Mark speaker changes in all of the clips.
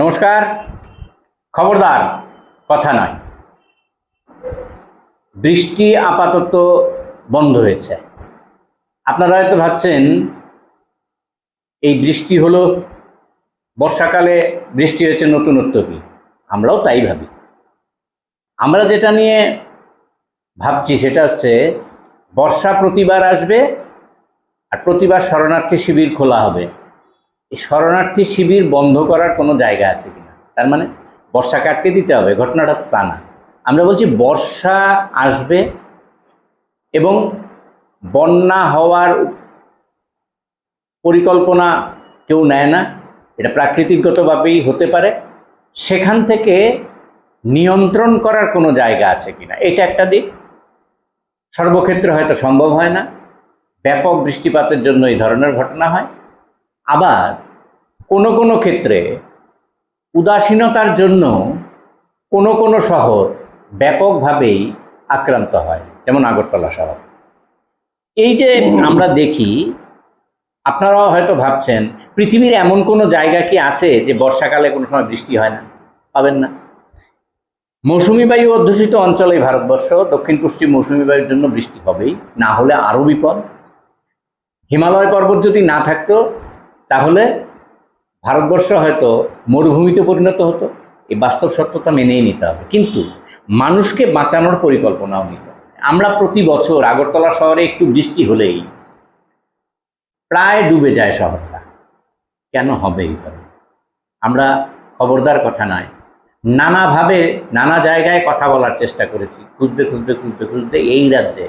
Speaker 1: নমস্কার। খবরদার, কথা নয়। বৃষ্টি আপাতত বন্ধ হয়েছে। আপনারা হয়তো ভাবছেন, এই বৃষ্টি হলো, বর্ষাকালে বৃষ্টি হয়েছে নতুনত্ব কি? আমরাও তাই ভাবি। আমরা যেটা নিয়ে ভাবছি সেটা হচ্ছে, বর্ষা প্রতিবার আসবে আর প্রতিবার শরণার্থী শিবির খোলা হবে। শরণার্থী শিবির বন্ধ করার কোনো জায়গা আছে কিনা? তার মানে বর্ষা কাটকে দিতে হবে, ঘটনাটা তো তা না। আমরা বলছি বর্ষা আসবে এবং বন্যা হওয়ার পরিকল্পনা কেউ নেয় না, এটা প্রাকৃতিকগতভাবেই হতে পারে। সেখান থেকে নিয়ন্ত্রণ করার কোনো জায়গা আছে কিনা? এটা একটা দিক। সর্বক্ষেত্রে হয়তো সম্ভব হয় না। ব্যাপক বৃষ্টিপাতের জন্য এই ধরনের ঘটনা হয়। আবার কোনো কোনো ক্ষেত্রে উদাসীনতার জন্য কোনো কোনো শহর ব্যাপকভাবেই আক্রান্ত হয়, যেমন আগরতলা শহর। এই যে আমরা দেখি, আপনারাও হয়তো ভাবছেন, পৃথিবীর এমন কোনো জায়গা কি আছে যে বর্ষাকালে কোনো সময় বৃষ্টি হয় না? পাবেন না। মৌসুমি বায়ু অধ্যুষিত অঞ্চলে ভারতবর্ষ দক্ষিণ পশ্চিম মৌসুমি বায়ুর জন্য বৃষ্টি হবেই, না হলে আরও বিপদ। হিমালয় পর্বত যদি না থাকতো তাহলে ভারতবর্ষ হয়তো মরুভূমিতে পরিণত হতো এই বাস্তব সত্যতা মেনেই নিতে হবে। কিন্তু মানুষকে বাঁচানোর পরিকল্পনাও নিতে আমরা প্রতি বছর আগরতলা শহরে একটু বৃষ্টি হলেই প্রায় ডুবে যায় শহরটা। কেন হবে এইভাবে আমরা খবরদার কথা নয়। নানাভাবে, নানা জায়গায় কথা বলার চেষ্টা করেছি। খুঁজতে খুঁজতে খুঁজতে খুঁজতে এই রাজ্যে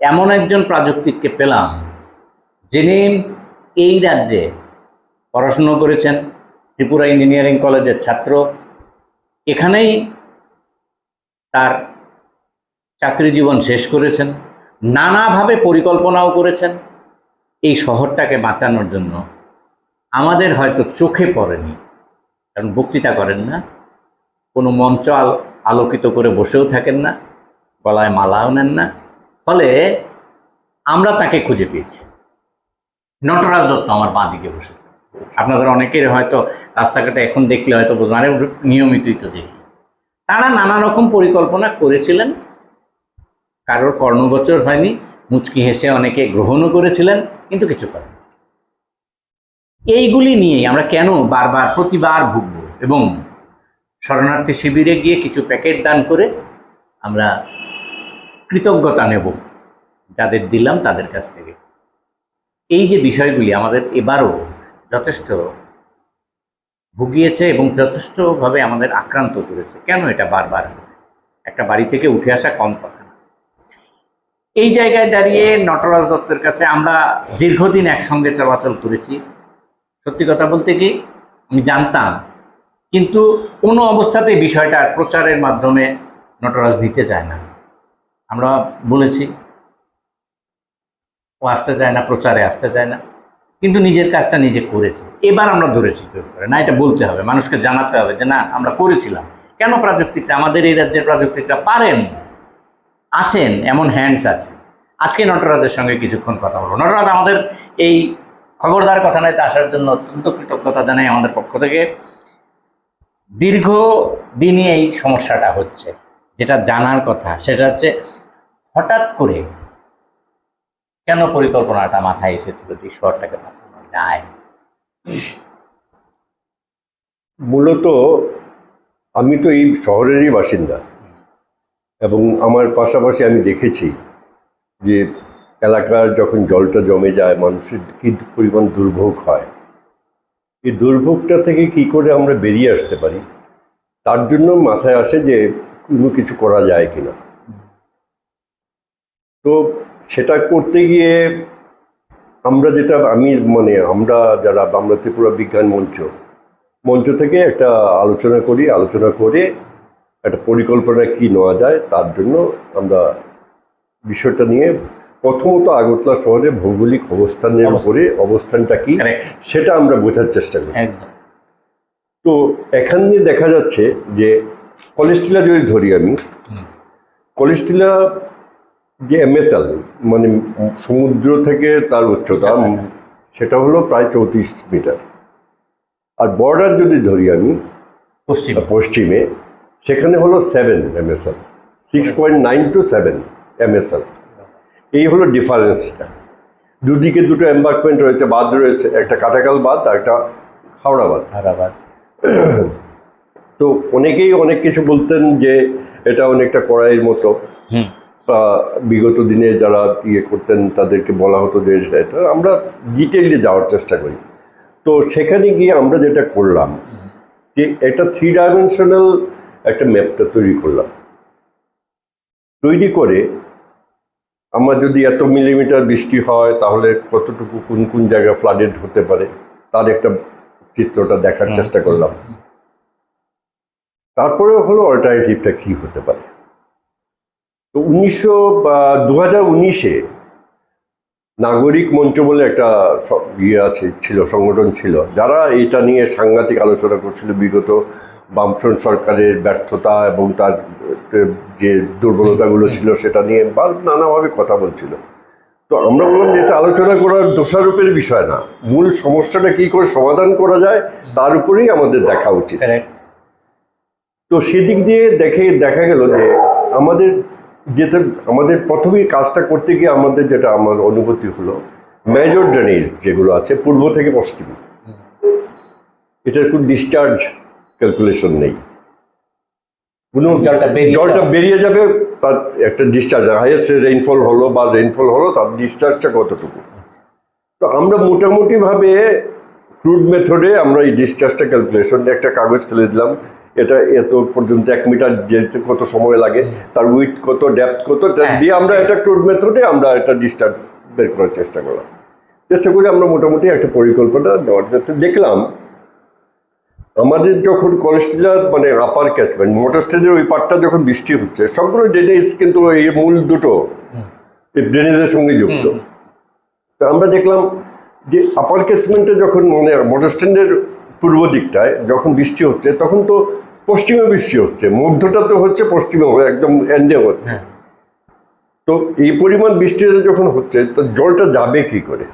Speaker 1: এমন একজন প্রাযুক্তিককে পেলাম, যিনি এই রাজ্যে পড়াশুনো করেছেন ত্রিপুরা ইঞ্জিনিয়ারিং কলেজের ছাত্র। এখানেই তার চাকরি জীবন শেষ করেছেন, নানাভাবে পরিকল্পনাও করেছেন। এই শহরটাকে বাঁচানোর জন্য আমাদের হয়তো চোখে পড়েনি, কারণ বক্তৃতা করেন না, কোনো মঞ্চ আলোকিত করে বসেও থাকেন না, গলায় মালাও নেন না। ফলে আমরা তাকে খুঁজে পেয়েছি। নটরাজ দত্ত আমার বাঁ দিকে বসেছে আপনাদের অনেকের হয়তো রাস্তাঘাটে এখন দেখলে হয়তো বলবেন, আরে নিয়মিতই তো দেখি। তারা নানা রকম পরিকল্পনা করেছিলেন। কারোর কর্ণগোচর হয়নি। মুচকি হেসে অনেকে গ্রহণও করেছিলেন কিন্তু কিছু করেন এইগুলি নিয়েই আমরা কেন বারবার প্রতিবার ভুগব এবং শরণার্থী শিবিরে গিয়ে কিছু প্যাকেট দান করে আমরা কৃতজ্ঞতা নেব যাদের দিলাম তাদের কাছ থেকে। এই যে বিষয়গুলি আমাদের এবারও যথেষ্ট ভুগিয়েছে এবং যথেষ্টভাবে আমাদের আক্রান্ত করেছে। কেন এটা বারবার একটা বাড়ি থেকে উঠে আসা কম কথা না। এই জায়গায় দাঁড়িয়ে নটরাজ দত্তের কাছে আমরা দীর্ঘদিন একসঙ্গে চলাচল করেছি। সত্যি কথা বলতে কি, আমি জানতাম, কিন্তু কোনো অবস্থাতেই বিষয়টা প্রচারের মাধ্যমে নটরাজ নিতে চায় না। আমরা বলেছি, ও আসতে চায় না, প্রচারে আসতে চায় না। কিন্তু নিজের কাজটা নিজে করেছে। এবার আমরা ধরেছি করে। না, এটা বলতে হবে, মানুষকে জানাতে হবে যে, না, আমরা করেছিলাম। কেন প্রাযুক্তিকটা আমাদের এই রাজ্যের প্রাযুক্তিকটা পারেন? আছেন, এমন হ্যান্ডস আছে। আজকে নটরাজের সঙ্গে কিছুক্ষণ কথা বলব। নটরাজ, আমাদের এই খবরদার কথা নয় আসার জন্য অত্যন্ত কৃতজ্ঞতা জানাই আমাদের পক্ষ থেকে। দীর্ঘ দিনই এই সমস্যাটা হচ্ছে। যেটা জানার কথা, সেটা হচ্ছে হঠাৎ করে কেন পরিকল্পনাটা মাথায় এসেছিল যে শহরটাকে বাঁচানো যায়?
Speaker 2: মূলত আমি তো এই শহরেরই বাসিন্দা। এবং আমার পাশাপাশি আমি দেখেছি যে এলাকার যখন জলটা জমে যায় মানুষের কী পরিমাণ দুর্ভোগ হয়। এই দুর্ভোগটা থেকে কি করে আমরা বেরিয়ে আসতে পারি? তার জন্য মাথায় আসে যে কোনো কিছু করা যায় কিনা। তো সেটা করতে গিয়ে আমরা যেটা আমি মানে আমরা যারা বাংলা ত্রিপুরা বিজ্ঞান মঞ্চ মঞ্চ থেকে একটা আলোচনা করি আলোচনা করে একটা পরিকল্পনা কি নেওয়া যায় তার জন্য আমরা বিষয়টা নিয়ে প্রথমত আগরতলা শহরে ভৌগোলিক অবস্থানের
Speaker 1: অবস্থান।
Speaker 2: উপরে অবস্থানটা কি সেটা আমরা বোঝার চেষ্টা করি তো এখানে দেখা যাচ্ছে যে কলেস্টিলা যদি ধরি আমি
Speaker 1: হুম।
Speaker 2: যে এমএসএল মানে সমুদ্র থেকে তার উচ্চতা
Speaker 1: উচ্চতা।
Speaker 2: সেটা হলো প্রায় চৌত্রিশ মিটার। আর বর্ডার যদি ধরি আমি
Speaker 1: পশ্চিম।
Speaker 2: পশ্চিমে সেখানে হলো seven MSL six point nine two seven MSL এই হলো ডিফারেন্সটা দুদিকে দুটো এম্বার্কমেন্ট রয়েছে বাঁধ রয়েছে একটা কাটাকাল বাঁধ আর একটা হাওড়া বাঁধ।
Speaker 1: হারাবাদ
Speaker 2: তো অনেকেই অনেক কিছু বলতেন যে এটা অনেকটা কড়াইয়ের মতো। বা বিগত দিনে যারা ইয়ে করতেন তাদেরকে বলা হতো যে এটা আমরা ডিটেইলে যাওয়ার চেষ্টা করি। তো সেখানে গিয়ে আমরা যেটা করলাম যে একটা থ্রি ডাইমেনশনাল একটা ম্যাপটা তৈরি করলাম। তৈরি করে আমার যদি এত মিলিমিটার বৃষ্টি হয় তাহলে কতটুকু কোন কোন জায়গায় ফ্লাডেড হতে পারে তার একটা চিত্রটা দেখার চেষ্টা করলাম। তারপরে হলো অল্টারনেটিভটা কি হতে পারে? তো উনিশশো দু হাজার উনিশে নাগরিক মঞ্চ বলে একটা ইয়ে আছে ছিল সংগঠন ছিল যারা এটা নিয়ে সাংঘাতিক আলোচনা করছিল বিগত বামফ্রন্ট সরকারের ব্যর্থতা এবং তার যে দুর্বলতাগুলো ছিল সেটা নিয়ে বা নানাভাবে কথা বলছিল। তো আমরা বললাম যে এটা আলোচনা করার দোষারোপের বিষয় না। মূল সমস্যাটা কি করে সমাধান করা যায় তার উপরেই আমাদের দেখা উচিত। তো সেদিক দিয়ে দেখে দেখা গেল যে আমাদের যেটা আমাদের প্রথমেই কাজটা করতে গিয়ে আমাদের যেটা আমার অনুভূতি হলো মেজর ড্রেনেজ যেগুলো আছে পূর্ব থেকে পশ্চিম। এটার কোনো ডিসচার্জ ক্যালকুলেশন নেই। কোনো
Speaker 1: জলটা বেরিয়ে
Speaker 2: বেরিয়ে যাবে তার একটা ডিসচার্জ হাইয়েস্ট রেইনফল হলো বা রেইনফল হলো তার ডিসচার্জটা কতটুকু? তো আমরা মোটামুটিভাবে ক্রুড মেথডে আমরা এই ডিসচার্জটা ক্যালকুলেশন একটা কাগজ ফেলে দিলাম। এটা এত পর্যন্ত এক মিটার যেতে কত সময় লাগে তার উইথ কত ডেপথ কত এটা
Speaker 1: হ্যাঁ।
Speaker 2: দিয়ে আমরা এটা ক্রুড মেথডে আমরা একটা ডিস্টার্ব বের করার চেষ্টা করলাম চেষ্টা করে আমরা মোটামুটি একটা পরিকল্পনা দেওয়ার চেষ্টা দেখলাম আমাদের যখন কলেস্ট্রিলার মানে আপার ক্যাচমেন্ট মোটর স্টেজের ওই পার্টটা যখন বৃষ্টি হচ্ছে সবগুলো ড্রেনেজ কিন্তু এই মূল দুটো ড্রেনেজের সঙ্গে যুক্ত। তো আমরা দেখলাম যে আপার ক্যাচমেন্টে যখন মানে মোটর স্ট্যান্ডের পূর্ব দিকটায় যখন বৃষ্টি হচ্ছে তখন তো পশ্চিমে বৃষ্টি হচ্ছে। মধ্যটা তো হচ্ছে পশ্চিমে একদম এন্ডে হচ্ছে।
Speaker 1: হ্যাঁ।
Speaker 2: তো এই পরিমাণ বৃষ্টিটা যখন হচ্ছে তো জলটা যাবে কি করে?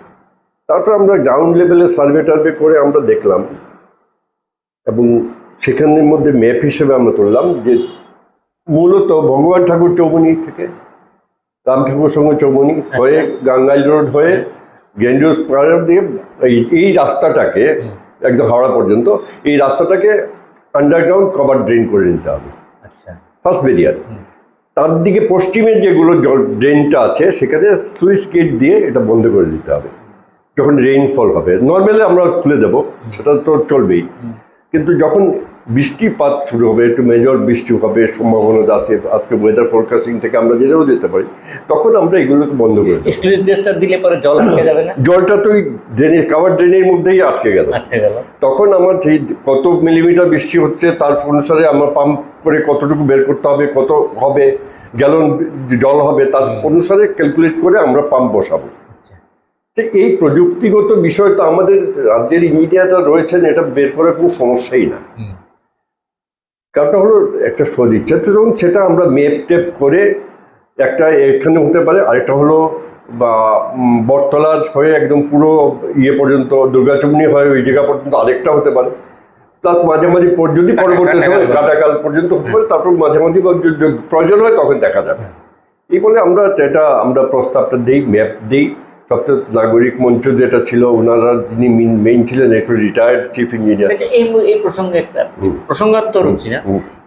Speaker 2: তারপর আমরা গ্রাউন্ড লেভেলে সার্ভে টার্ভে করে আমরা দেখলাম এবং সেখানের মধ্যে ম্যাপ হিসেবে আমরা তুললাম যে মূলত ভগবান ঠাকুর চৌমনি থেকে রাম ঠাকুর সঙ্গে চৌমনি হয়ে গাঙ্গাইল রোড হয়ে গেন্ডুস পাহাড় দিয়ে এই রাস্তাটাকে। একদম হাওড়া পর্যন্ত এই রাস্তাটাকে আন্ডারগ্রাউন্ড কভার ড্রেন করে নিতে হবে।
Speaker 1: আচ্ছা।
Speaker 2: First barrier. তার দিকে পশ্চিমে যেগুলো জল ড্রেনটা আছে সেখানে সুইচ গেট দিয়ে এটা বন্ধ করে দিতে হবে। যখন রেইনফল হবে। নর্মালি আমরা খুলে দেবো সেটা তো চলবেই। কিন্তু যখন বৃষ্টিপাত শুরু হবে একটু মেজর বৃষ্টি হবে সম্ভাবনা আছে আজকে ওয়েদার ফোরকাস্টিং থেকে আমরা যেটাও যেতে পারি তখন আমরা এগুলোকে বন্ধ করে
Speaker 1: স্লুইস দিলে পরে জল আটকে যাবে না?
Speaker 2: জলটা তো ওই ড্রেনের কাভার ড্রেনের মধ্যেই আটকে গেল।
Speaker 1: আটকে গেল।
Speaker 2: তখন আমার সেই কত মিলিমিটার বৃষ্টি হচ্ছে তার অনুসারে আমার পাম্প করে কতটুকু বের করতে হবে কত হবে গ্যালন জল হবে তার অনুসারে ক্যালকুলেট করে আমরা পাম্প বসাবো।
Speaker 1: আচ্ছা।
Speaker 2: এই প্রযুক্তিগত বিষয় তো আমাদের রাজ্যের ইঞ্জিনিয়াররা রয়েছেন এটা বের করার কোনো সমস্যাই না। কারণটা হলো একটা সদিচ্ছা। তো যখন সেটা আমরা মেপ টেপ করে একটা এখানে হতে পারে আরেকটা হলো বা উম, বটতলা হয়ে একদম পুরো ইয়ে পর্যন্ত দুর্গাচুমনি হয়ে ওই জায়গা পর্যন্ত আরেকটা হতে পারে। প্লাস মাঝে পর- যদি পরবর্তী সময়। কাটাকাল পর্যন্ত হতে পারে তারপর মাঝে যদি প্রয়োজন হয় তখন দেখা যাবে। এই বলে আমরা এটা আমরা প্রস্তাবটা দিই ম্যাপ দিই। সবচেয়ে নাগরিক মঞ্চ যেটা ছিল ওনারা যিনি মেইন ছিলেন একটু রিটায়ার্ড চিফ ইঞ্জিনিয়ার
Speaker 1: আচ্ছা, এই প্রসঙ্গে একটা। প্রসঙ্গাত্তর হচ্ছি না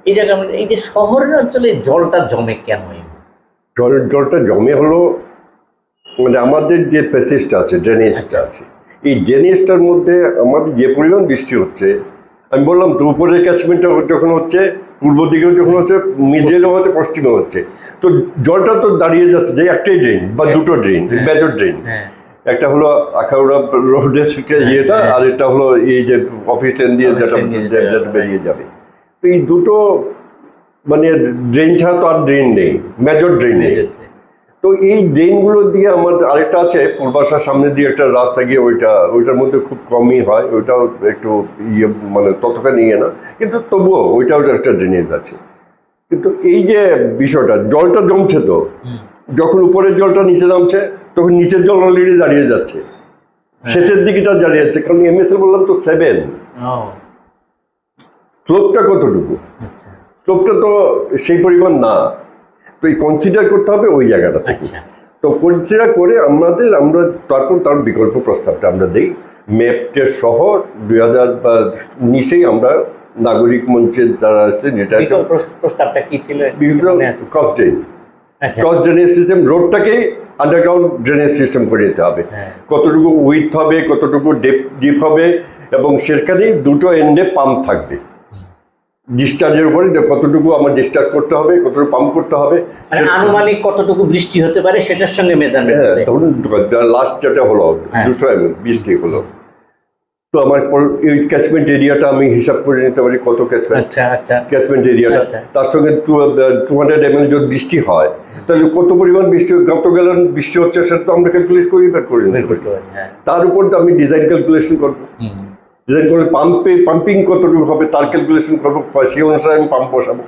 Speaker 1: এই আমরা এই যে শহরের অঞ্চলে জলটা জমে কেন?
Speaker 2: জলের জলটা জমে হলো মানে আমাদের যে প্যাসেজটা আছে ড্রেনেজটা আছে এই ড্রেনেজটার মধ্যে আমাদের যে পরিমাণ বৃষ্টি হচ্ছে আমি বললাম তো উপরের ক্যাচমেন্টটা যখন হচ্ছে পূর্ব দিকেও যখন হচ্ছে মিডলেও হচ্ছে পশ্চিমে হচ্ছে তো জলটা তো দাঁড়িয়ে যাচ্ছে যে একটাই ড্রেন বা
Speaker 1: হ্যাঁ।
Speaker 2: দুটো ড্রেন
Speaker 1: বেজর
Speaker 2: মেজর ড্রেন
Speaker 1: হ্যাঁ।
Speaker 2: একটা হলো আখাউড়া রোডের
Speaker 1: হ্যাঁ,
Speaker 2: ইয়েটা
Speaker 1: হ্যাঁ।
Speaker 2: আর এটা হলো এই যে অফিস ট্রেন দিয়ে যেটা বেরিয়ে যাবে। তো এই দুটো মানে ড্রেন ছাড়া তো আর ড্রেন নেই মেজর ড্রেন নেই। তো এই ড্রেনগুলো দিয়ে আমার আরেকটা আছে পূর্বাশার সামনে দিয়ে একটা রাস্তা গিয়ে ওইটা ওইটার মধ্যে খুব কমই হয় ওইটাও একটু ইয়ে মানে ততটা ইয়ে না কিন্তু তবুও ওইটাও একটা ড্রেনেজ আছে। কিন্তু এই যে বিষয়টা জলটা জমছে তো যখন উপরের জলটা নিচে নামছে তখন নিচের জল অলরেডি দাঁড়িয়ে যাচ্ছে। শেষের দিকেটা দাঁড়িয়ে যাচ্ছে কারণ এমএসএল বললাম তো সেভেন স্লোপটা কতটুকু?
Speaker 1: আচ্ছা।
Speaker 2: স্লোপটা তো সেই পরিমাণ না। তো এই কনসিডার করতে হবে ওই জায়গাটা থেকে।
Speaker 1: আচ্ছা।
Speaker 2: তো কনসিডার করে আমাদের আমরা তারপর তার বিকল্প প্রস্তাবটা আমরা দিই। ম্যাপটের সহ দুই হাজার উনিশেই আমরা নাগরিক মঞ্চের যারা আছে যেটা
Speaker 1: প্রস্তাবটা কি ছিল?
Speaker 2: বিভিন্ন cross drain cross drainage system রোডটাকে underground drainage system করে দিতে হবে।
Speaker 1: হ্যাঁ।
Speaker 2: কতটুকু উইথ হবে কতটুকু ডেপ ডিপ হবে এবং সেখানে দুটো এন্ডে পাম্প থাকবে। ডিসচার্জের উপরে যে কতটুকু আমার ডিসচার্জ করতে হবে কতটুকু পাম্প করতে হবে
Speaker 1: মানে আনুমানিক কতটুকু বৃষ্টি হতে পারে সেটার সঙ্গে মেজারমেন্ট
Speaker 2: হ্যাঁ তখন লাস্ট যেটা হলো
Speaker 1: হ্যাঁ।
Speaker 2: দুশো এম বৃষ্টি হলো। তো আমার এই ক্যাচমেন্ট এরিয়াটা আমি হিসাব করে নিতে পারি কত ক্যাচমেন্ট
Speaker 1: আচ্ছা আচ্ছা।
Speaker 2: ক্যাচমেন্ট এরিয়াটা। তার সঙ্গে two two hundred M L যদি বৃষ্টি হয় তাহলে কত পরিমাণ বৃষ্টি গত গেলেন বৃষ্টি হচ্ছে সেটা তো আমরা ক্যালকুলেট করি বের করে
Speaker 1: হ্যাঁ।
Speaker 2: তার উপর তো আমি ডিজাইন ক্যালকুলেশন করব। ডিজাইন করে পাম্পে পাম্পিং কতটুকু হবে তার ক্যালকুলেশন করব সেই অনুসারে আমি পাম্প বসাবো।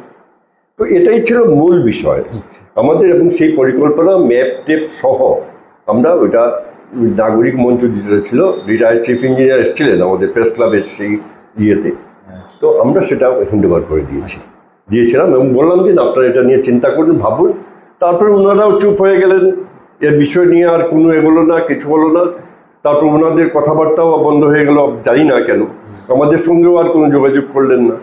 Speaker 2: তো এটাই ছিল মূল বিষয়।
Speaker 1: আচ্ছা।
Speaker 2: আমাদের এবং সেই পরিকল্পনা ম্যাপ টেপ সহ আমরা ওইটা নাগরিক মঞ্চ যেটা ছিল রিটায়ার্ড চিফ ইঞ্জিনিয়ার এসেছিলেন আমাদের প্রেস ক্লাবের সেই ইয়েতে। তো আমরা সেটা হ্যান্ড ওভার করে দিয়েছি। দিয়েছিলাম এবং বললাম যে আপনারা এটা নিয়ে চিন্তা করুন ভাবুন। তারপরে ওনারাও চুপ হয়ে গেলেন। এর বিষয় নিয়ে আর কোনো এগোলো না কিছু হলো না। তারপর ওনাদের কথাবার্তাও বন্ধ হয়ে গেল জানি না কেন। আমাদের সঙ্গেও আর কোনো যোগাযোগ করলেন না।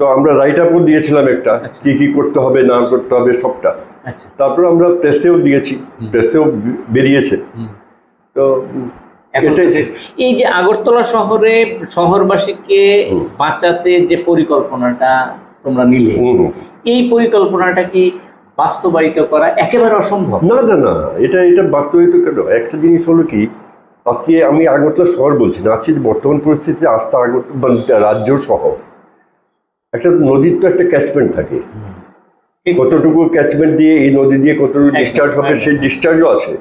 Speaker 2: তো আমরা রাইট আপও দিয়েছিলাম একটা কি কি করতে হবে না করতে হবে সবটা।
Speaker 1: আচ্ছা।
Speaker 2: তারপর আমরা প্রেসেও দিয়েছি প্রেসেও বেরিয়েছে। তো
Speaker 1: এই যে আগরতলা শহরে শহরবাসীকে বাঁচাতে যে পরিকল্পনাটা তোমরা নিলে। এই পরিকল্পনাটা কি বাস্তবায়িত করা একেবারে অসম্ভব?
Speaker 2: না না না এটা এটা বাস্তবিত কেন? একটা জিনিস হলো কি আজকে আমি আগরতলা শহর বলছি না আজকে বর্তমান পরিস্থিতিতে আস্থা আগরতলা রাজ্য সহ একটা নদীর তো একটা ক্যাচমেন্ট থাকে। কতটুকু ক্যাচমেন্ট দিয়ে এই নদী দিয়ে কতটুকু ডিসচার্জ হবে সেই ডিসচার্জও আছে।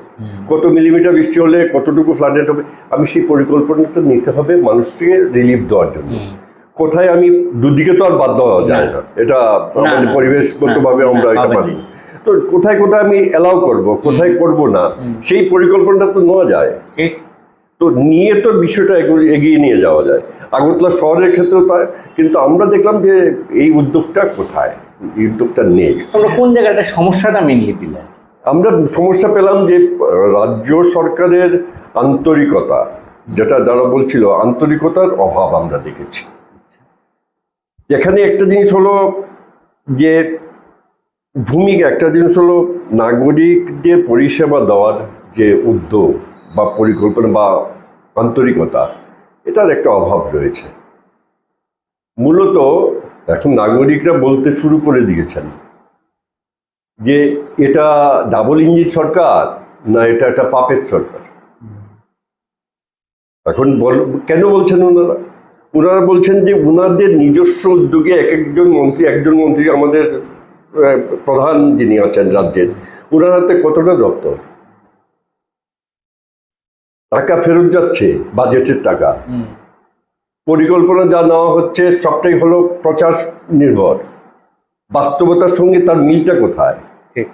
Speaker 2: কত মিলিমিটার বৃষ্টি হলে কতটুকু ফ্লাডেড হবে আমি সেই পরিকল্পনাটা নিতে হবে মানুষকে রিলিফ দেওয়ার জন্য। কোথায় আমি দুদিকে তো আর বাদ দেওয়া যায়
Speaker 1: না।
Speaker 2: এটা
Speaker 1: না,
Speaker 2: আমাদের
Speaker 1: না,
Speaker 2: পরিবেশগতভাবে আমরা এটা মানি। তো কোথায় কোথায় আমি অ্যালাউ করব কোথায় করব না সেই পরিকল্পনাটা তো নেওয়া যায়। তো নিয়ে তো বিষয়টা এগিয়ে নিয়ে যাওয়া যায়। আগরতলা শহরের ক্ষেত্রেও তাই কিন্তু আমরা দেখলাম যে এই উদ্যোগটা কোথায়? এই উদ্যোগটা নেই।
Speaker 1: তোমরা কোন জায়গাটা সমস্যাটা মেনলি দিলে?
Speaker 2: আমরা সমস্যা পেলাম যে রাজ্য সরকারের আন্তরিকতা যেটা যারা বলছিল আন্তরিকতার অভাব আমরা দেখেছি। এখানে একটা জিনিস হলো যে ভূমিকা একটা জিনিস হলো নাগরিকদের পরিষেবা দেওয়ার যে উদ্যোগ বা পরিকল্পনা বা আন্তরিকতা, এটার একটা অভাব রয়েছে। মূলত এখন নাগরিকরা বলতে শুরু করে দিয়েছেন যে এটা ডাবল ইঞ্জিন সরকার না এটা একটা পাপের সরকার। এখন বল, কেন বলছেন ওনারা? ওনারা বলছেন যে ওনাদের নিজস্ব উদ্যোগে এক একজন মন্ত্রী একজন মন্ত্রী আমাদের প্রধান যিনি আছেন রাজ্যের ওনার হাতে কতটা দপ্তর? টাকা ফেরত যাচ্ছে বাজেটের টাকা। পরিকল্পনা যা নেওয়া হচ্ছে সবটাই হলো প্রচার নির্ভর। বাস্তবতার সঙ্গে তার মিলটা কোথায়?
Speaker 1: ঠিক।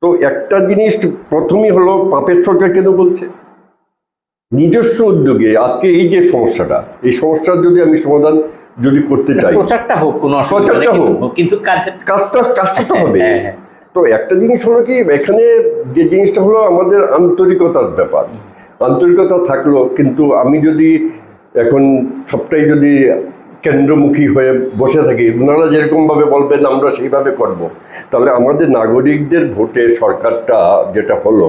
Speaker 2: তো একটা জিনিস প্রথমেই হলো পাপের সরকার কেন বলছে? নিজস্ব উদ্যোগে আজকে এই যে সমস্যাটা এই সমস্যার যদি আমি সমাধান যদি করতে চাই।
Speaker 1: প্রচারটা হোক কোনো
Speaker 2: প্রচারটা হোক।
Speaker 1: কিন্তু- কিন্তু
Speaker 2: কাজটা কাজটা তো হবে।
Speaker 1: হ্যাঁ, হ্যাঁ।
Speaker 2: তো একটা জিনিস হলো কি এখানে যে জিনিসটা হলো আমাদের আন্তরিকতার ব্যাপার। আন্তরিকতা থাকল কিন্তু আমি যদি এখন সবটাই যদি কেন্দ্রমুখী হয়ে বসে থাকি ওনারা যেরকমভাবে বলবেন আমরা সেইভাবে করব। তাহলে আমাদের নাগরিকদের ভোটে সরকারটা যেটা হলো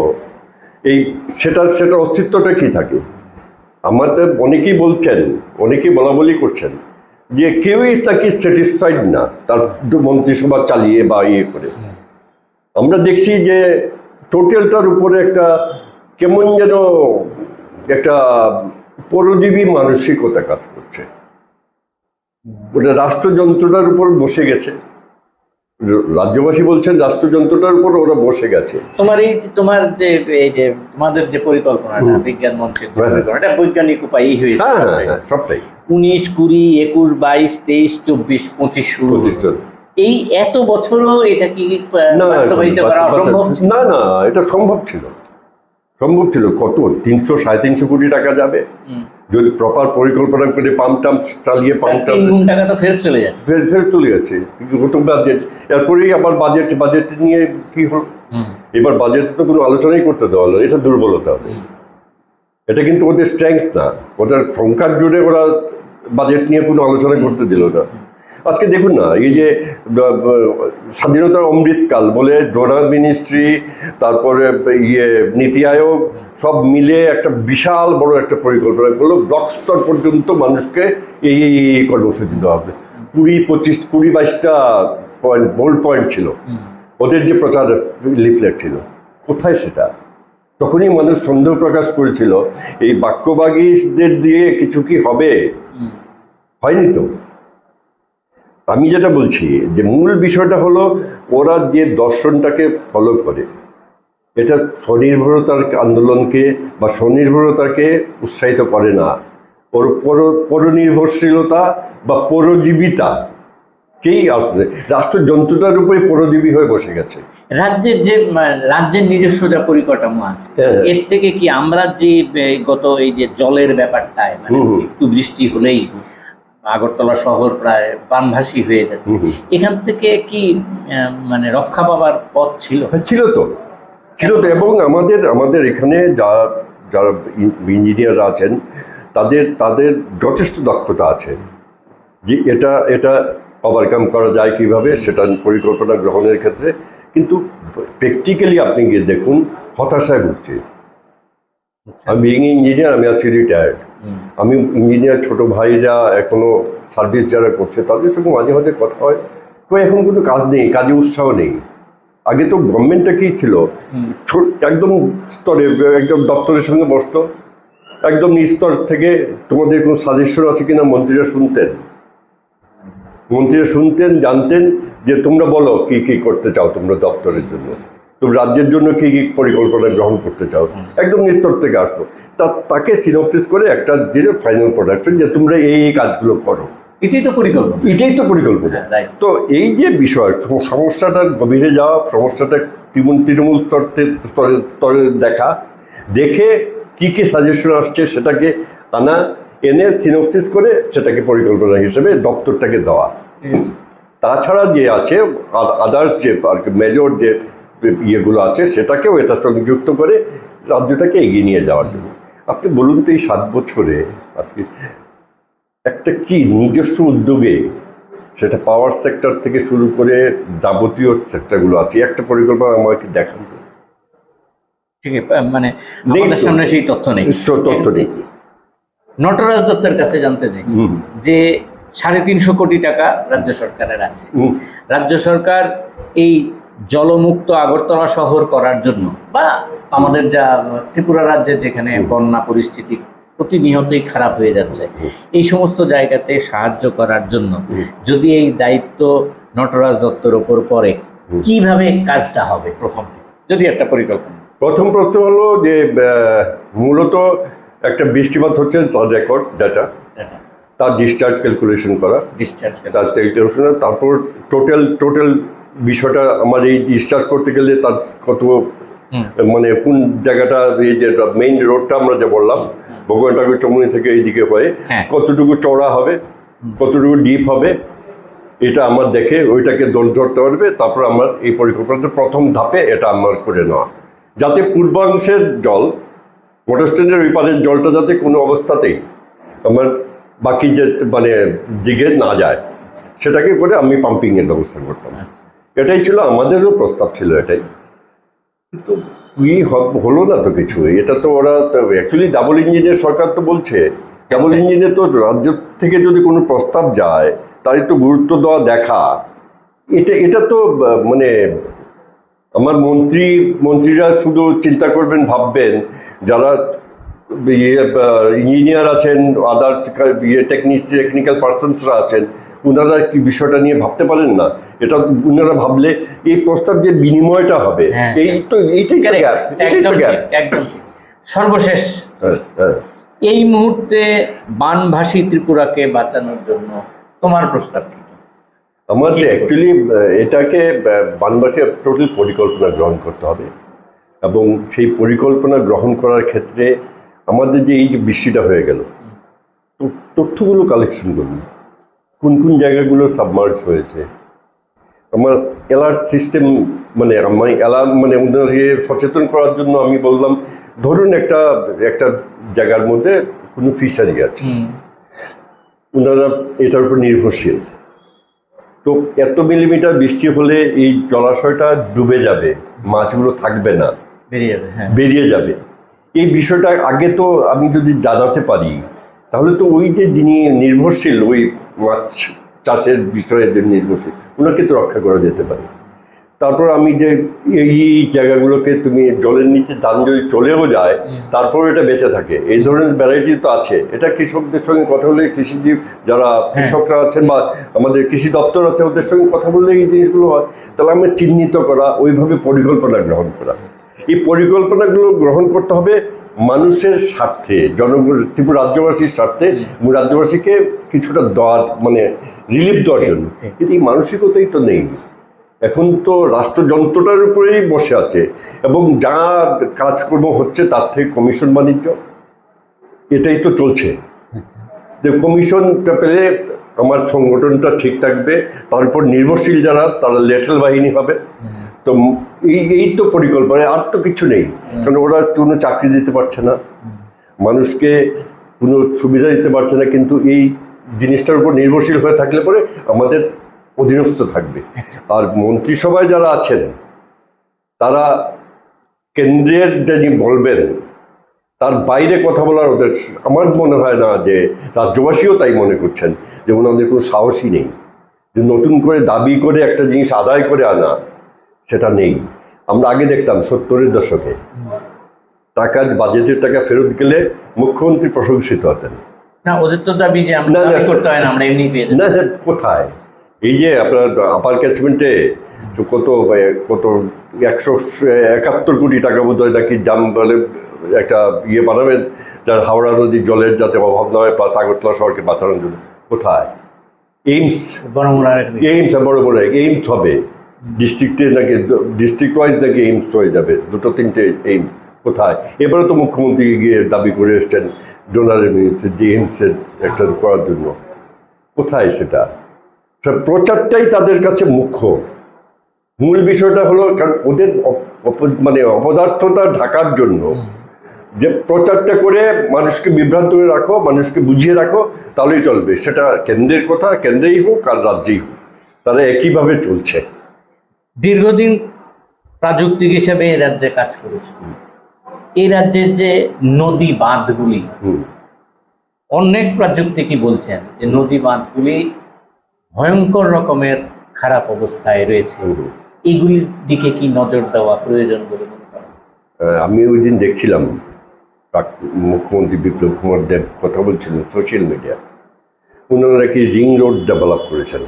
Speaker 2: এই সেটার সেটার অস্তিত্বটা কি থাকে? আমাদের অনেকেই বলছেন অনেকেই বলা বলি করছেন যে কেউই তাকে স্যাটিসফাইড না তার মন্ত্রিসভা চালিয়ে বা ইয়ে করে। আমরা দেখছি যে টোটালটার উপরে একটা কেমন যেন একটা পরজীবী মানসিকতা কাজ করছে। ওটা রাষ্ট্রযন্ত্রটার উপর বসে গেছে। রাজ্যবাসী বলছেন রাষ্ট্রযন্ত্রটার উপর ওরা বসে গেছে।
Speaker 1: তোমার এই তোমার যে এই যে তোমাদের যে পরিকল্পনাটা বিজ্ঞান মঞ্চের যে
Speaker 2: হ্যাঁ।
Speaker 1: পরিকল্পনা বৈজ্ঞানিক উপায়ই হয়েছে
Speaker 2: হ্যাঁ হ্যাঁ সবটাই।
Speaker 1: উনিশ কুড়ি একুশ বাইশ তেইশ চব্বিশ পঁচিশ শুরু হলো। এই এত বছরও এটা কি
Speaker 2: না
Speaker 1: বাস্তবায়িত করা অসম্ভব?
Speaker 2: না না এটা সম্ভব ছিল সম্ভব ছিল কত? তিনশো সাড়ে তিনশো কোটি টাকা যাবে? যদি প্রপার পরিকল্পনা করে পাম্প টাম্প চালিয়ে পাম্প
Speaker 1: টাকা তো ফেরত চলে যাচ্ছে।
Speaker 2: ফের ফের চলে গেছে কিন্তু বাজেট এরপরেই আবার বাজেট বাজেট নিয়ে কি হলো? এবার বাজেট তো কোনো আলোচনাই করতে দেওয়া হলো এটা দুর্বলতা হবে। এটা কিন্তু ওদের স্ট্রেংথ না। ওদের সংখ্যার জুড়ে ওরা বাজেট নিয়ে কোনো আলোচনা করতে দিল না। আজকে দেখুন না এই যে স্বাধীনতার অমৃতকাল বলে ডোনার মিনিস্ট্রি তারপরে ইয়ে নীতি আয়োগ সব মিলে একটা বিশাল বড় একটা পরিকল্পনা করল ব্লক স্তর পর্যন্ত মানুষকে এই কর্মসূচি দেওয়া হবে। কুড়ি পঁচিশ কুড়ি বাইশটা পয়েন্ট বোল্ড পয়েন্ট ছিল। ওদের যে প্রচার লিফলেট ছিল কোথায় সেটা? তখনই মানুষ সন্দেহ প্রকাশ করেছিল এই বাক্যবাগীদের দিয়ে কিছু কি হবে? হয়নি তো। আমি যেটা বলছি যে মূল বিষয়টা হলো ওরা যে দর্শনটাকে ফলো করে এটা স্বনির্ভরতার আন্দোলনকে বা স্বনির্ভরতাকে উৎসাহিত করে না ওর পর পরনির্ভরশীলতা বা পরজীবিতা কেই আসলে রাষ্ট্র যন্ত্রটার উপরে পরজীবী হয়ে বসে গেছে
Speaker 1: রাজ্যের যে রাজ্যের নিজস্ব যা পরিকাঠামো আছে
Speaker 2: হ্যাঁ।
Speaker 1: এর থেকে কি আমরা যে গত এই যে জলের ব্যাপারটায় মানে। একটু বৃষ্টি হলেই আগরতলা শহর প্রায় বানভাসী হয়ে যাচ্ছে। এখান থেকে কি মানে রক্ষা পাবার পথ ছিল?
Speaker 2: হ্যাঁ, ছিল তো। ছিল তো এবং আমাদের আমাদের এখানে যারা যারা ইঞ্জিনিয়াররা আছেন তাদের তাদের যথেষ্ট দক্ষতা আছে। যে এটা এটা ওভারকাম করা যায় কীভাবে সেটা পরিকল্পনা গ্রহণের ক্ষেত্রে। কিন্তু প্র্যাকটিক্যালি আপনি গিয়ে দেখুন হতাশায় ভুগছি। আমি বিং ইঞ্জিনিয়ার আমি আছি রিটায়ার্ড আমি ইঞ্জিনিয়ার ছোট ভাইরা এখনও সার্ভিস যারা করছে তাদের সঙ্গে মাঝে মাঝে কথা হয়। তো এখন কোনো কাজ নেই কাজে উৎসাহ নেই। আগে তো গভর্নমেন্টটা কি ছিল? একদম স্তরে একদম দপ্তরের সঙ্গে বসতো। একদম স্তর থেকে তোমাদের কোনো সাজেশন আছে কিনা মন্ত্রীরা শুনতেন? মন্ত্রীরা শুনতেন জানতেন যে তোমরা বলো কি কি করতে চাও তোমরা দপ্তরের জন্য। তোমরা রাজ্যের জন্য কি কি পরিকল্পনা গ্রহণ করতে চাও? একদম নিস্তর থেকে আসতো তা তাকে সিনপসিস করে একটা দিলে ফাইনাল প্রোডাকশন যে তোমরা এই এই কাজগুলো করো।
Speaker 1: এটাই তো পরিকল্পনা।
Speaker 2: এটাই তো পরিকল্পনা।
Speaker 1: হ্যাঁ,
Speaker 2: তো এই যে বিষয় সম- সমস্যাটার গভীরে যাওয়া সমস্যাটা তৃণমূল তৃণমূল স্তর স্তরে স্তরে দেখা দেখে কি কি সাজেশন আসছে সেটাকে আনা এনে সিনপসিস করে সেটাকে পরিকল্পনা হিসেবে দপ্তরটাকে দেওয়া। তাছাড়া যে আছে আদার যে আর কি মেজর যে ইয়েগুলো আছে সেটাকেও এটার সঙ্গে যুক্ত করে রাজ্যটাকে এগিয়ে নিয়ে যাওয়ার জন্য। আপনি বলুন তো এই সাত বছরে আপনি একটা কি নিজস্ব উদ্যোগে সেটা পাওয়ার সেক্টর থেকে শুরু করে যাবতীয় সেক্টরগুলো আছে একটা পরিকল্পনা আমাকে দেখান তো।
Speaker 1: ঠিক মানে আমাদের সামনে সেই তথ্য নেই।
Speaker 2: তথ্য নেই।
Speaker 1: নটরাজ দত্তের কাছে জানতে
Speaker 2: চাই।
Speaker 1: যে সাড়ে তিনশো কোটি টাকা রাজ্য সরকারের আছে। রাজ্য সরকার এই জলমুক্ত আগরতলা শহর করার জন্য বা আমাদের যা ত্রিপুরা রাজ্যের যেখানে বন্যা পরিস্থিতি প্রতিনিয়তই খারাপ হয়ে যাচ্ছে এই সমস্ত জায়গাতে সাহায্য করার জন্য যদি এই দায়িত্ব নটরাজ দত্তর ওপর পড়ে। কীভাবে কাজটা হবে প্রথম যদি একটা পরিকল্পনা।
Speaker 2: প্রথম প্রশ্ন হলো যে মূলত একটা বৃষ্টিপাত হচ্ছে তার রেকর্ড ডাটা তার ডিসচার্জ ক্যালকুলেশন করা।
Speaker 1: ডিসচার্জ
Speaker 2: তার তারপর টোটাল টোটাল বিষয়টা আমার এই ডিসচার্জ করতে গেলে তার কত মানে কোন জায়গাটা এই যে মেইন রোডটা আমরা যে বললাম ভগবান ঠাকুর চমুনি থেকে এইদিকে হয়ে
Speaker 1: হ্যাঁ।
Speaker 2: কতটুকু চওড়া হবে কতটুকু ডিপ হবে এটা আমার দেখে ওইটাকে দোষ ধরতে পারবে তারপর আমার এই পরিকল্পনাটা প্রথম ধাপে এটা আমার করে নেওয়া। যাতে পূর্বাংশের জল মোটর স্ট্যান্ডের ওই পারের জলটা যাতে কোনো অবস্থাতেই আমার বাকি যে মানে দিকে না যায় সেটাকে করে আমি পাম্পিংয়ের ব্যবস্থা করতাম।
Speaker 1: আচ্ছা।
Speaker 2: এটাই ছিল আমাদেরও প্রস্তাব ছিল এটাই। কিন্তু ই হলো না তো কিছু? এটা তো ওরা অ্যাকচুয়ালি ডাবল ইঞ্জিনের সরকার তো বলছে। ডাবল
Speaker 1: আচ্ছা।
Speaker 2: ইঞ্জিনে তো রাজ্য থেকে যদি কোনো প্রস্তাব যায় তার একটু গুরুত্ব দেওয়া দেখা। এটা এটা তো মানে আমার মন্ত্রী মন্ত্রীরা শুধু চিন্তা করবেন ভাববেন। যারা ইয়ে ইঞ্জিনিয়ার আছেন আদার ইয়ে টেকনিক টেকনিক্যাল পার্সনসরা আছেন ওনারা কি বিষয়টা নিয়ে ভাবতে পারেন না? এটা ওনারা ভাবলে এই প্রস্তাব যে বিনিময়টা হবে
Speaker 1: হ্যাঁ।
Speaker 2: এই তো এইটাই তো
Speaker 1: একদম ঠিক। সর্বশেষ।
Speaker 2: হ্যাঁ হ্যাঁ।
Speaker 1: এই মুহূর্তে বানভাসী ত্রিপুরাকে বাঁচানোর জন্য তোমার প্রস্তাব কি? কি করবে?
Speaker 2: অ্যাকচুয়ালি এটাকে বানবাসী টোটাল পরিকল্পনা গ্রহণ করতে হবে। এবং সেই পরিকল্পনা গ্রহণ করার ক্ষেত্রে আমাদের যে এই যে বৃষ্টিটা হয়ে গেল তথ্যগুলো কালেকশন করুন। কোন কোন জায়গাগুলো সাবমার্জ হয়েছে? আমার অ্যালার্ট সিস্টেম মানে আমি অ্যালার্ম মানে ওনাকে সচেতন করার জন্য আমি বললাম ধরুন একটা একটা জায়গার মধ্যে কোনো ফিশারি আছে ওনারা এটার উপর নির্ভরশীল। তো এত মিলিমিটার বৃষ্টি হলে এই জলাশয়টা ডুবে যাবে মাছগুলো থাকবে না।
Speaker 1: বেরিয়ে যাবে হ্যাঁ।
Speaker 2: বেরিয়ে যাবে। এই বিষয়টা আগে তো আমি যদি জানাতে পারি তাহলে তো ওই যে যিনি নির্ভরশীল ওই মাছ চাষের বিষয়ে যে নির্ভরশীল ওনাকে তো রক্ষা করা যেতে পারে। তারপর আমি যে এই জায়গাগুলোকে তুমি জলের নিচে ধান যদি চলেও যায় তারপর এটা বেঁচে থাকে। এই ধরনের ভ্যারাইটি তো আছে। এটা কৃষকদের সঙ্গে কথা বলে কৃষিজীব যারা কৃষকরা আছেন বা আমাদের কৃষি দপ্তর আছে ওদের সঙ্গে কথা বললে এই জিনিসগুলো হয়। তাহলে আমরা চিহ্নিত করা ওইভাবে পরিকল্পনা গ্রহণ করা। এই পরিকল্পনাগুলো গ্রহণ করতে হবে মানুষের স্বার্থে জনগণ ত্রিপুরা রাজ্যবাসীর স্বার্থে রাজ্যবাসীকে কিছুটা দেওয়ার মানে রিলিফ দেওয়ার জন্য। কিন্তু এই মানসিকতাই তো নেই। এখন তো রাষ্ট্রযন্ত্রটার উপরেই বসে আছে এবং যা কাজকর্ম হচ্ছে তার থেকে কমিশন বাণিজ্য এটাই তো চলছে।
Speaker 1: আচ্ছা।
Speaker 2: যে কমিশনটা পেলে আমার সংগঠনটা ঠিক থাকবে তারপর নির্ভরশীল যারা তারা লেটাল বাহিনী হবে। তো এই এই তো পরিকল্পনা আর তো কিছু নেই। কারণ ওরা কোনো চাকরি দিতে পারছে না। মানুষকে কোনো সুবিধা দিতে পারছে না কিন্তু এই জিনিসটার উপর নির্ভরশীল হয়ে থাকলে পরে আমাদের অধীনস্থ থাকবে।
Speaker 1: আচ্ছা।
Speaker 2: আর মন্ত্রিসভায় যারা আছেন তারা কেন্দ্রের যিনি বলবেন তার বাইরে কথা বলার ওদের আমার মনে হয় না যে রাজ্যবাসীও তাই মনে করছেন যে ওনাদের কোনো সাহসই নেই। যে নতুন করে দাবি করে একটা জিনিস আদায় করে আনা সেটা নেই। আমরা আগে দেখতাম সত্তরের দশকে। টাকা বাজেটের টাকা ফেরত গেলে মুখ্যমন্ত্রী প্রশংসিত হতেন।
Speaker 1: না ওদের তো দাবি যে আমরা করতে হয় না এমনি পেয়ে
Speaker 2: না কোথায়? এই যে আপনার আপার ক্যাচমেন্টে কত কত একশো একাত্তর কোটি টাকা বোধ হয় নাকি জাম বলে একটা ইয়ে বানাবেন যার হাওড়া নদী জলের যাতে অভাব না হয় প্লাস আগরতলা শহরকে বাঁচানোর জন্য। কোথায়? এইমস। এইমস বড় বড় এইমস হবে। ডিস্ট্রিক্টে নাকি ডিস্ট্রিক্ট ওয়াইজ নাকি এইমস হয়ে যাবে? দুটো তিনটে এইমস কোথায়? এবারে তো মুখ্যমন্ত্রী গিয়ে দাবি করে এসছেন ডোনারের মিনিটে যে এইমসের একটা করার জন্য। কোথায় সেটা? প্রচারটাই তাদের কাছে মুখ্য। মূল বিষয়টা হলো কারণ ওদের মানে অপদার্থতা ঢাকার জন্য। যে প্রচারটা করে মানুষকে বিভ্রান্ত করে রাখো মানুষকে বুঝিয়ে রাখো তাহলেই চলবে। সেটা কেন্দ্রের কথা কেন্দ্রেই হোক আর রাজ্যেই হোক। তারা একইভাবে চলছে।
Speaker 1: দীর্ঘদিন প্রাযুক্তিক হিসেবে এই রাজ্যে কাজ করেছে। এই রাজ্যের যে নদী বাঁধগুলি অনেক প্রাযুক্তিকই বলছেন যে নদী বাঁধগুলি ভয়ঙ্কর রকমের খারাপ অবস্থায় রয়েছে।
Speaker 2: হুম।
Speaker 1: এইগুলির দিকে কি নজর দেওয়া প্রয়োজন বলে মনে করেন?
Speaker 2: আমি ওই দিন দেখছিলাম মুখ্যমন্ত্রী বিপ্লব কুমার দেব কথা বলছিলেন সোশ্যাল মিডিয়া ওনারা কি রিং রোড ডেভেলপ করেছেন।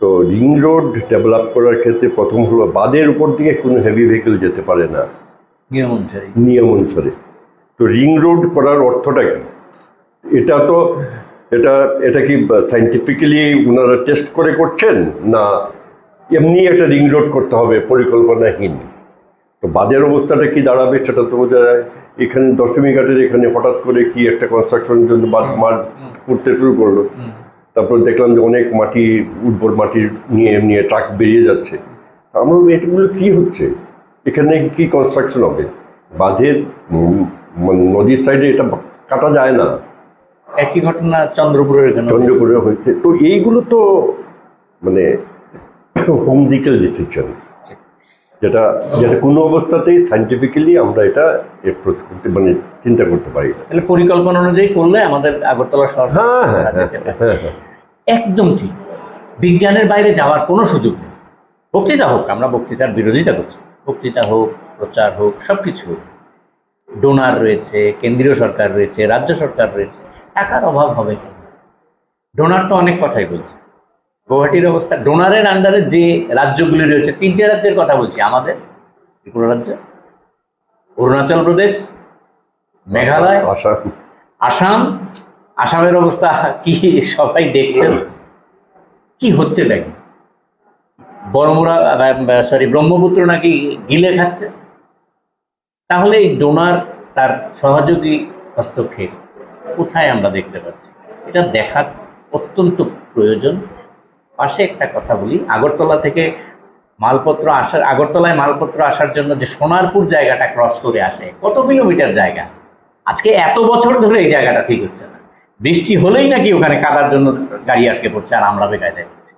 Speaker 2: তো রিং রোড ডেভেলপ করার ক্ষেত্রে প্রথম হলো বাদের উপর দিকে কোনো হেভি ভেহিকেল যেতে পারে না।
Speaker 1: নিয়ম অনুসারে
Speaker 2: নিয়ম অনুসারে। তো রিং রোড করার অর্থটা কি? এটা তো এটা এটা কি সাইন্টিফিক্যালি ওনারা টেস্ট করে করছেন? না এমনি একটা রিং রোড করতে হবে পরিকল্পনাহীন। তো বাদের অবস্থাটা কি দাঁড়াবে সেটা তো বোঝা যায়। এখানে দশমী ঘাটের এখানে হঠাৎ করে কি একটা কনস্ট্রাকশনের জন্য বাদ মার করতে শুরু করল। তারপর দেখলাম যে অনেক মাটি উর্বর মাটি নিয়ে নিয়ে ট্রাক বেরিয়ে যাচ্ছে। আমরা এটাগুলো কি হচ্ছে? এখানে কি কনস্ট্রাকশন হবে? বাঁধের মানে নদীর সাইডে এটা কাটা যায় না।
Speaker 1: একই ঘটনা চন্দ্রপুরের।
Speaker 2: চন্দ্রপুরে হয়েছে। তো এইগুলো তো মানে হোম হোমজিক্যাল ডিসিশনস যেটা যেটা কোনো অবস্থাতেই সাইন্টিফিক্যালি আমরা এটা approach করতে মানে চিন্তা করতে পারি না।
Speaker 1: তাহলে পরিকল্পনা অনুযায়ী করলে আমাদের আগরতলা শহর
Speaker 2: হ্যাঁ হ্যাঁ হ্যাঁ। হ্যাঁ হ্যাঁ।
Speaker 1: একদম ঠিক। বিজ্ঞানের বাইরে যাওয়ার কোনো সুযোগ নেই। বক্তৃতা হোক আমরা বক্তৃতার বিরোধিতা করছি। বক্তৃতা হোক প্রচার হোক সব কিছু হোক। ডোনার রয়েছে কেন্দ্রীয় সরকার রয়েছে রাজ্য সরকার রয়েছে টাকার অভাব হবে কেন? ডোনার তো অনেক কথাই বলছে। গৌহাটির অবস্থা ডোনারের আন্ডারে যে রাজ্যগুলি রয়েছে তিনটে রাজ্যের কথা বলছি। আমাদের? ত্রিপুরা রাজ্য অরুণাচল প্রদেশ মেঘালয় আসাম আসামের অবস্থা কি সবাই দেখছেন? কি হচ্ছে নাকি? বড়মুড়া সরি ব্রহ্মপুত্র নাকি গিলে খাচ্ছে? তাহলে এই ডোনার তার সহযোগী হস্তক্ষেপ কোথায় আমরা দেখতে পাচ্ছি? এটা দেখার অত্যন্ত প্রয়োজন। পাশে একটা কথা বলি, আগরতলা থেকে মালপত্র আসার, আগরতলায় মালপত্র আসার জন্য যে সোনারপুর জায়গাটা ক্রস করে আসে, কত কিলোমিটার জায়গা? আজকে এত বছর ধরে এই জায়গাটা ঠিক হচ্ছে না। বৃষ্টি হলেই নাকি ওখানে কাদার জন্য গাড়ি আটকে পড়ছে আর আমরা বেকায়দায় পড়ছি।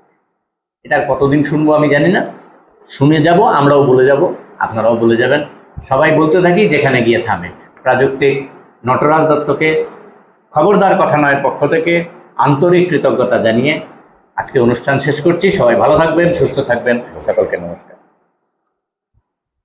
Speaker 1: এটার কতদিন শুনব আমি জানি না। শুনে যাব, আমরাও বলে যাব, আপনারাও বলে যাবেন। সবাই বলতে থাকি, যেখানে গিয়ে থামে। প্রাযুক্তিক নটরাজ দত্তকে খবরদার কথা নয়ের পক্ষ থেকে আন্তরিক কৃতজ্ঞতা জানিয়ে আজকে অনুষ্ঠান শেষ করছি। সবাই ভালো থাকবেন, সুস্থ থাকবেন। সকলকে নমস্কার।